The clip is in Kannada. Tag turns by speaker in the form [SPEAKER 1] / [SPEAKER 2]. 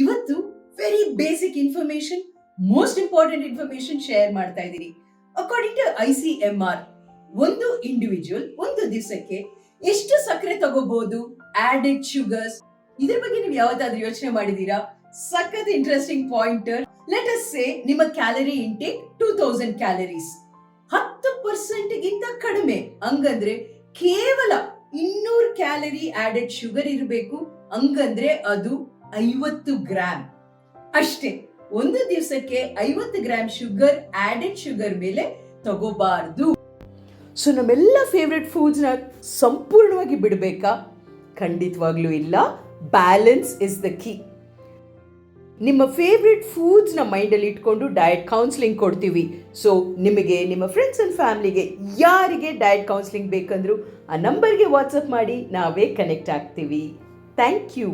[SPEAKER 1] ಇವತ್ತು very basic information most important information share ಮಾಡ್ತಾ ಇದ್ದೀನಿ. According to I C M R ಒಂದು ಇಂಡಿವಿಜುವಲ್ ಒಂದು ದಿವಸಕ್ಕೆ ಎಷ್ಟು ಸಕ್ಕರೆ ತಗೋಬಹುದು ಆಡೆಡ್ ಶುಗರ್ಸ್ ಇದ್ರ ಬಗ್ಗೆ ನೀವು ಯಾವತ್ತಾದ್ರೂ ಯೋಚನೆ ಮಾಡಿದೀರಾ ಸಖತ್ interesting pointer let us say ನಿಮ್ಮ calorie intake two thousand calories ಹತ್ತು ಪರ್ಸೆಂಟ್ ಗಿಂತ ಕಡಿಮೆ. ಹಂಗಂದ್ರೆ ಕೇವಲ ಇನ್ನೂರು ಕ್ಯಾಲರಿ ಆಡೆಡ್ ಶುಗರ್ ಇರಬೇಕು. ಹಂಗಂದ್ರೆ ಅದು ಐವತ್ತು ಗ್ರಾಮ್ ಅಷ್ಟೇ, ಒಂದು ದಿವಸಕ್ಕೆ ಐವತ್ತು ಗ್ರಾಮ್ ಶುಗರ್ ಆಡೆಡ್ ಶುಗರ್ ಮೇಲೆ ತಗೋಬಾರ್ದು. ಸೊ ನಮ್ಮೆಲ್ಲ ಫೇವ್ರೆಟ್ ಫುಡ್ಸ್ನ ಸಂಪೂರ್ಣವಾಗಿ ಬಿಡಬೇಕಾ? ಖಂಡಿತವಾಗ್ಲೂ ಇಲ್ಲ. ಬ್ಯಾಲೆನ್ಸ್ ಇಸ್ ದ ಕೀ ನಿಮ್ಮ ಫೇವ್ರೆಟ್ ಫುಡ್ಸ್ನ ಮೈಂಡಲ್ಲಿ ಇಟ್ಕೊಂಡು ಡಯಟ್ ಕೌನ್ಸಿಲಿಂಗ್ ಕೊಡ್ತೀವಿ. ಸೊ ನಿಮಗೆ, ನಿಮ್ಮ ಫ್ರೆಂಡ್ಸ್ ಅಂಡ್ ಫ್ಯಾಮ್ಲಿಗೆ ಯಾರಿಗೆ ಡಯಟ್ ಕೌನ್ಸಿಲಿಂಗ್ ಬೇಕಂದ್ರು ಆ ನಂಬರ್ಗೆ ವಾಟ್ಸಪ್ ಮಾಡಿ, ನಾವೇ ಕನೆಕ್ಟ್ ಆಗ್ತೀವಿ. Thank you